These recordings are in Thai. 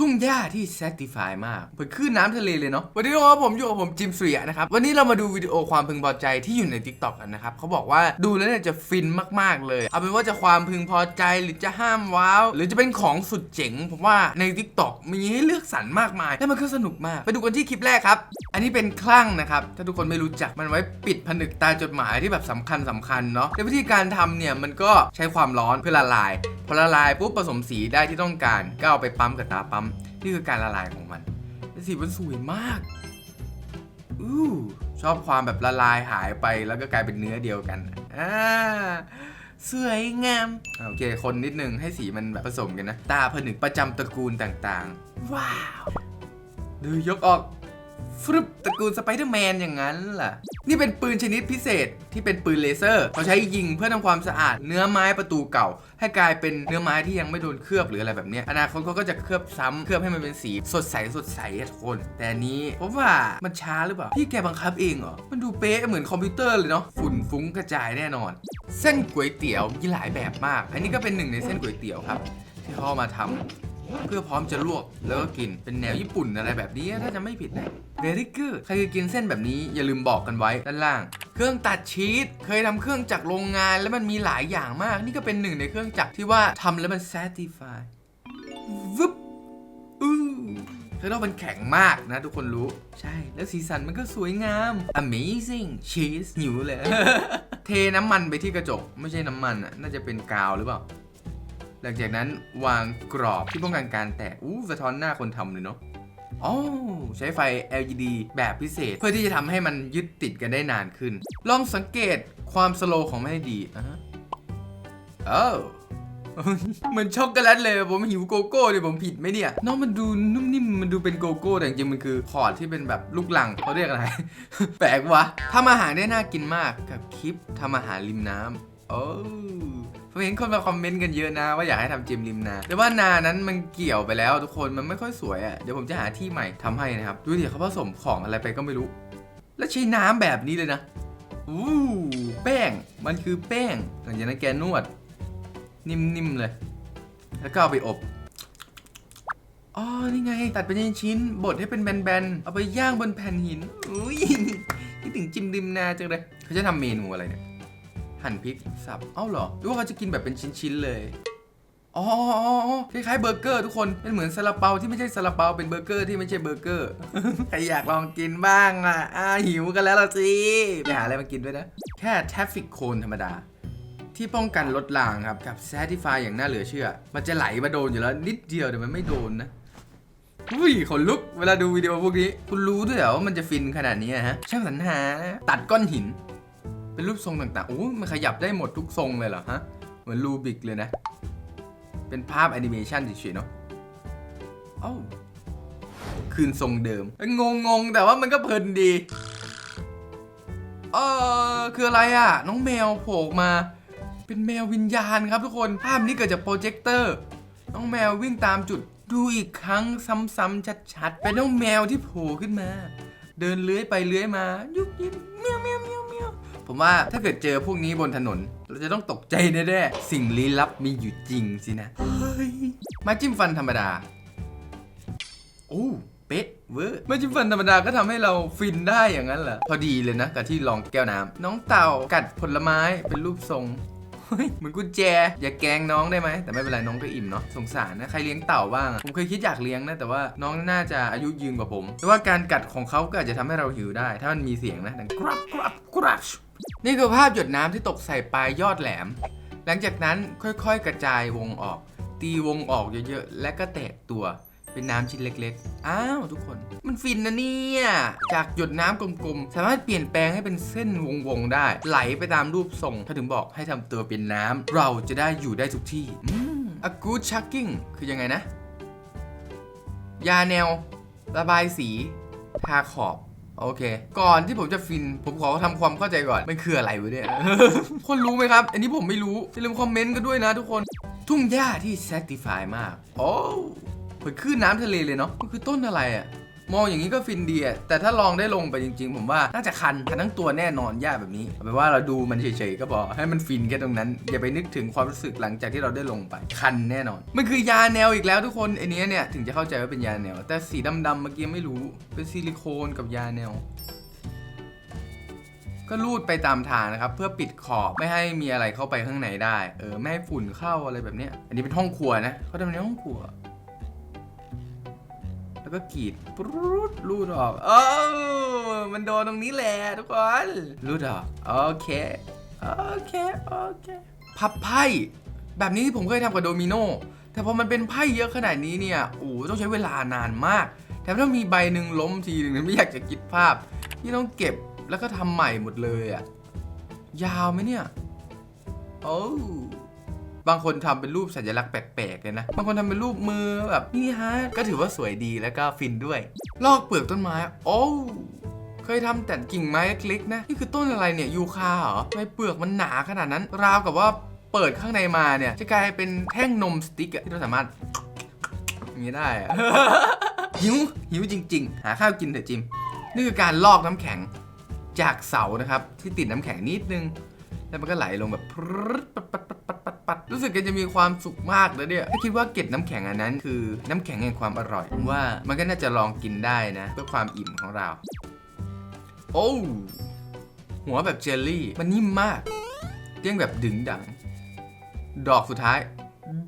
ทุ่งหญ้าที่ satisfy มากเหมือนคลื่นน้ำทะเลเลยเนาะวันนี้ครับผมอยู่กับผมจิมเสียะนะครับ วันนี้เรามาดูวิดีโอความพึงพอใจที่อยู่ใน TikTok กันนะครับเขาบอกว่าดูแล้วเนี่ยจะฟินมากๆเลย เอาเป็นว่าจะความพึงพอใจหรือจะห้ามว้าว หรือจะเป็นของสุดเจ๋งผมว่าใน TikTok มีให้เลือกสรรมากมายและมันก็สนุกมาก ไปดูกันที่คลิปแรกครับ อันนี้เป็นคลั่งนะครับถ้าทุกคนไม่รู้จักมันไว้ปิดผนึกตาจดหมายที่แบบสำคัญสำคัญเนาะในวิธีการทำเนี่ยมันก็ใช้ความร้อนเพื่อละลายพอละลายปุ๊บผสมสีได้ที่ต้องการก็เอาไปปั๊มกับตาปั๊ม นี่คือการละลายของมันสีมันสวยมากอู้ชอบความแบบละลายหายไปแล้วก็กลายเป็นเนื้อเดียวกันอ่าสวยงาม โอเค คนนิดนึงให้สีมันแบบผสมกันนะ ตาผนึกประจำตระกูลต่างๆ ว้าว ดูยกออกฟรึบตระกูลสไปเดอร์แมนอย่างนั้นล่ะ นี่เป็นปืนชนิดพิเศษที่เป็นปืนเลเซอร์เขาใช้ยิงเพื่อทำความสะอาดเนื้อไม้ประตูเก่า ให้กลายเป็นเนื้อไม้ที่ยังไม่โดนเคลือบหรืออะไรแบบนี้อนาคตเขาก็จะเคลือบซ้ำเคลือบให้มันเป็นสีสดใสสดใสทุกคน แต่นี้ผมว่ามันช้าหรือเปล่าพี่แกบังคับเองเหรอมันดูเป๊ะเหมือนคอมพิวเตอร์เลยเนาะฝุ่นฟุ้งกระจายแน่นอน เส้นก๋วยเตี๋ยวมีหลายแบบมาก อันนี้ก็เป็นหนึ่งในเส้นก๋วยเตี๋ยวครับ ที่เขาเอมาทำ เพื่อพร้อมจะลวกแล้วก็กินเป็นแนวญี่ปุ่นอะไรแบบนี้ถ้าจะไม่ผิดนะ very good ใครเคยกินเส้นแบบนี้อย่าลืมบอกกันไว้ด้านล่าง เครื่องตัดชีสเคยทำเครื่องจักรโรงงานแล้วมันมีหลายอย่างมาก นี่ก็เป็นหนึ่งในเครื่องจักรที่ว่าทำแล้วมัน satisfy วึบอู้ข้างนอกมันแข็งมากนะทุกคนรู้ ใช่ แล้วสีสันมันก็สวยงาม amazing cheese หิวเลย เทน้ำมันไปที่กระจก ไม่ใช่น้ำมันอะ น่าจะเป็นกาวหรือเปล่า หลังจากนั้นวางกรอบที่ป้องกันการแตกอู้สะท้อนหน้าคนทำเลยเนาะอ๋อใช้ไฟ LED แบบพิเศษ เพื่อที่จะทำให้มันยึดติดกันได้นานขึ้น ลองสังเกตความสโลว์ของมันให้ดีอะเอ้าเหมือนช็อกโกแลตเลยผมหิวโกโก้เนี่ยผมผิดไหมเนี่ยน้องมันดูนุ่มนิ่มมันดูเป็นโกโก้แต่จริงมันคือพอร์ตที่เป็นแบบลูกหลังเขาเรียกอะไร แปลกวะทำอาหารได้น่ากินมากกับคลิปทำอาหารริมน้ำโอ้ ผมเห็นคนมาคอมเมนต์กันเยอะนะ ว่าอยากให้ทำจิมริมนาแต่ว่านานั้นมันเกี่ยวไปแล้วทุกคนมันไม่ค่อยสวยอะ่ะเดี๋ยวผมจะหาที่ใหม่ทำให้นะครับดูดิเขาผสมของอะไรไปก็ไม่รู้ แล้วใช้น้ำแบบนี้เลยนะอู้แป้งมันคือแป้งหลังจากนั้นแกนวด นิ่มๆเลย แล้วก็เอาไปอบอ๋อนี่ไง ตัดเป็นชิ้นบดให้เป็นแบนๆเอาไปย่างบนแผ่นหินอุ้ยคิดถึงจิมริมนาจังเลยเขาจะทำเมนูอะไรเนี่ย หั่นพริกสับเอ้าเหรอหรือว่าเขาจะกินแบบเป็นชิ้นๆเลยอ๋อคล้ายๆเบอร์เกอร์ทุกคนเป็นเหมือนซาลาเปาที่ไม่ใช่ซาลาเปาเป็นเบอร์เกอร์ที่ไม่ใช่เบอร์เกอร์ใครอยากลองกินบ้างอะอ่าหิวกันแล้วล่ะสิไปหาอะไรมากินด้วยนะ แค่แทฟฟิกโคนธรรมดา ที่ป้องกันลดรางครับ กับ Satisfy อย่างน่าเหลือเชื่อ มันจะไหลมาโดนอยู่แล้ว นิดเดียวแต่มันไม่โดนนะอุ้ยขนลุกเวลาดูวิดีโอพวกนี้ คุณรู้ด้วยเหรอว่ามันจะฟินขนาดนี้อะฮะช่างสรรหาตัดก้อนหิน เป็นรูปทรงต่างๆโอ้มันขยับได้หมดทุกทรงเลยเหรอฮะ เหมือนรูบิกเลยนะ เป็นภาพแอนิเมชันเฉยๆเนาะเอ้าคืนทรงเดิม งงงๆแต่ว่ามันก็เพลินดี เออคืออะไรอะ น้องแมวโผล่มา เป็นแมววิญญาณครับทุกคน ภาพนี้เกิดจากโปรเจคเตอร์ น้องแมววิ่งตามจุดดูอีกครั้งซ้ำๆชัดๆ เป็นน้องแมวที่โผล่ขึ้นมา เดินเลื้อยไปเลื้อยมา ยุกยิบเมียวเมียวเมียวเมียว ผมว่าถ้าเกิดเจอพวกนี้บนถนน เราจะต้องตกใจแน่ๆสิ่งลี้ลับมีอยู่จริงสินะเฮ้ยมาจิ้มฟันธรรมดาโอ้เป๊ะเวอร์ไม่จิ้มฟันธรรมดาก็ทำให้เราฟินได้อย่างนั้นเหรอพอดีเลยนะกับที่ลองแก้วน้ำน้องเต่ากัดผลไม้เป็นรูปทรงเหมือนกุญแจ อย่าแกงน้องได้ไหม แต่ไม่เป็นไรน้องก็อิ่มเนาะสงสารนะ ใครเลี้ยงเต่าบ้าง ผมเคยคิดอยากเลี้ยงนะ แต่ว่าน้องน่าจะอายุยืนกว่าผมแต่ว่าการกัดของเขาก็อาจจะทำให้เราหิวได้ ถ้ามันมีเสียงนะดังกรับกรับกรับ นี่คือภาพหยดน้ำที่ตกใส่ปลายยอดแหลม หลังจากนั้นค่อยๆ กระจายวงออก ตีวงออกเยอะๆ และก็แตกตัวเป็นน้ำชิ้นเล็กๆ อ้าวทุกคน มันฟินนะเนี่ย จากหยดน้ำกลมๆ สามารถเปลี่ยนแปลงให้เป็นเส้นวงๆ ได้ ไหลไปตามรูปทรงเขาถึงบอกให้ทำตัวเป็นน้ำ เราจะได้อยู่ได้ทุกที่อืม a good chucking คือยังไงนะ ยาแนว ระบายสี ทาขอบ โอเค ก่อนที่ผมจะฟิน ผมขอทำความเข้าใจก่อน มันคืออะไรวะเนี่ย คนรู้ไหมครับ อันนี้ผมไม่รู้อย่าลืมคอมเมนต์กันด้วยนะทุกคน ทุ่งหญ้าที่เซติฟายมาก โอ้เหมือนคลื่นน้ำทะเลเลยเนาะมันคือต้นอะไรอะ มองอย่างนี้ก็ฟินดีอะแต่ถ้าลองได้ลงไปจริง ๆ ผมว่าน่าจะคันคันทั้งตัวแน่นอนยากแบบนี้เอาเป็นว่าเราดูมันเฉยๆก็พอให้มันฟินแค่ตรงนั้น อย่าไปนึกถึงความรู้สึกหลังจากที่เราได้ลงไปคันแน่นอน มันคือยาแนวอีกแล้วทุกคนไอเนี้ยเนี่ยถึงจะเข้าใจว่าเป็นยาแนว แต่สีดำๆเมื่อกี้ไม่รู้เป็นซิลิโคนกับยาแนวก็รูดไปตามทางนะครับ เพื่อปิดขอบไม่ให้มีอะไรเข้าไปข้างในได้ เออไม่ให้ฝุ่นเข้าอะไรแบบนี้อันนี้เป็นห้องครัวนะเขาทำในห้องครัว แล้วก็กรีดปรูดรูดออกเออมันโดนตรงนี้แหละทุกคนรูดออกโอเคโอเคโอเคพับไพ่แบบนี้ที่ผมเคยทำกับโดมิโนแต่พอมันเป็นไพ่เยอะขนาดนี้เนี่ยโอ้ต้องใช้เวลานานมากแถมถ้ามีใบหนึ่งล้มทีหนึ่งไม่อยากจะคิดภาพที่ต้องเก็บแล้วก็ทำใหม่หมดเลยอะ่ะยาวไหมเนี่ยโอ้ บางคนทำเป็นรูปสัญลักษณ์แปลกๆเลยนะ บางคนทำเป็นรูปมือแบบนี่ฮะ ก็ถือว่าสวยดีแล้วก็ฟินด้วย ลอกเปลือกต้นไม้ โอ้เคยทำแต่กิ่งไม้เล็กๆนะ นี่คือต้นอะไรเนี่ยยูคาเหรอทำไมเปลือกมันหนาขนาดนั้น ราวกับว่าเปิดข้างในมาเนี่ย จะกลายเป็นแท่งนมสติ๊กที่เราสามารถอย่างนี้ได้หิวหิวจริง ๆ หาข้าวกินเถอะจิม นี่คือการลอกน้ำแข็งจากเสานะครับ ที่ติดน้ำแข็งนิดนึง แล้วมันก็ไหลลงแบบป ปัดรู้สึกแกจะมีความสุขมากเลยเนี่ยถ้าคิดว่าเกล็ดน้ำแข็งอันนั้นคือน้ำแข็งแห่งความอร่อยผมว่ามันก็น่าจะลองกินได้นะเพื่อความอิ่มของเรา โอ้หัวแบบเจลลี่มันนิ่มมากเด้ยงแบบดึงดัง ดอกสุดท้าย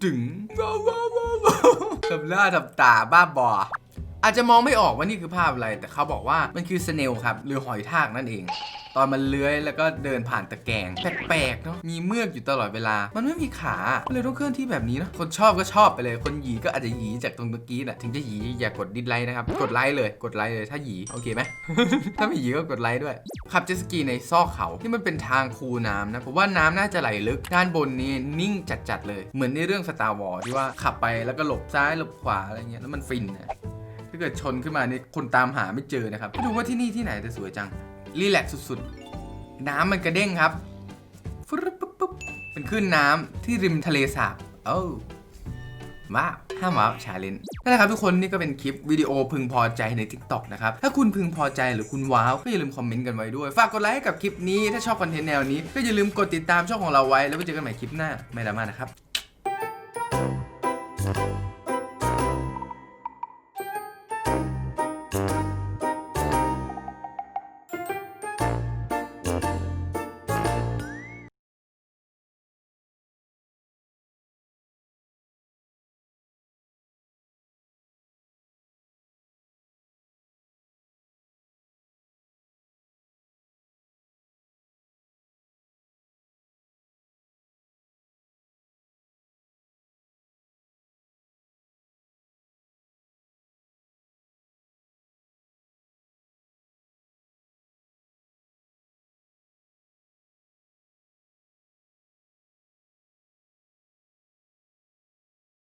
ดึงว้าวว้าวว้าวว้าวทำหน้าทำตาบ้าบอ อาจจะมองไม่ออกว่านี่คือภาพอะไร แต่เขาบอกว่ามันคือสเนลครับหรือหอยทากนั่นเอง ตอนมันเลื้อยแล้วก็เดินผ่านตะแกรงแปลกๆเนาะมีเมือกอยู่ตลอดเวลา มันไม่มีขาเลยต้องเคลื่อนที่แบบนี้เนาะคนชอบก็ชอบไปเลย คนหยีก็อาจจะหยีจากตรงเมื่อกี้น่ะถึงจะหยีอย่ากดดิสไลค์นะครับกดไลค์เลยกดไลค์เลยถ้าหยีโอเคไหมถ้าไม่หยีก็กดไลค์ด้วยขับเจสกีในซอกเขาที่มันเป็นทางคูน้ำนะผมว่าน้ำน่าจะไหลลึกด้านบนนี้นิ่งจัดๆเลย เหมือนในเรื่องสตาร์วอ s ที่ว่าขับไปแล้วก็หลบซ้ายหลบขวาอะไรเงี้ยแล้วมันฟินนะ ถ้าเกิดชนขึ้นมานี่คนตามหาไม่เจอนะครับไม่รู้ว่าที่นี่ที่ไหนแต่สวยจัง รีแลกซ์สุดๆ น้ำมันกระเด้งครับฟึบปุ๊บปุ๊บเป็นคลื่นน้ำที่ริมทะเลสาบโอ้ว้าห้ามว้าวชาเลนนั่นแหละครับทุกคนนี่ก็เป็นคลิปวิดีโอพึงพอใจใน TikTok นะครับ ถ้าคุณพึงพอใจหรือคุณว้าว ก็อย่าลืมคอมเมนต์กันไว้ด้วย ฝากกดไลค์ให้กับคลิปนี้ ถ้าชอบคอนเทนต์แนวนี้ ก็อย่าลืมกดติดตามช่องของเราไว้ แล้วไว้เจอกันใหม่คลิปหน้า ไม่ดราม่านะครับ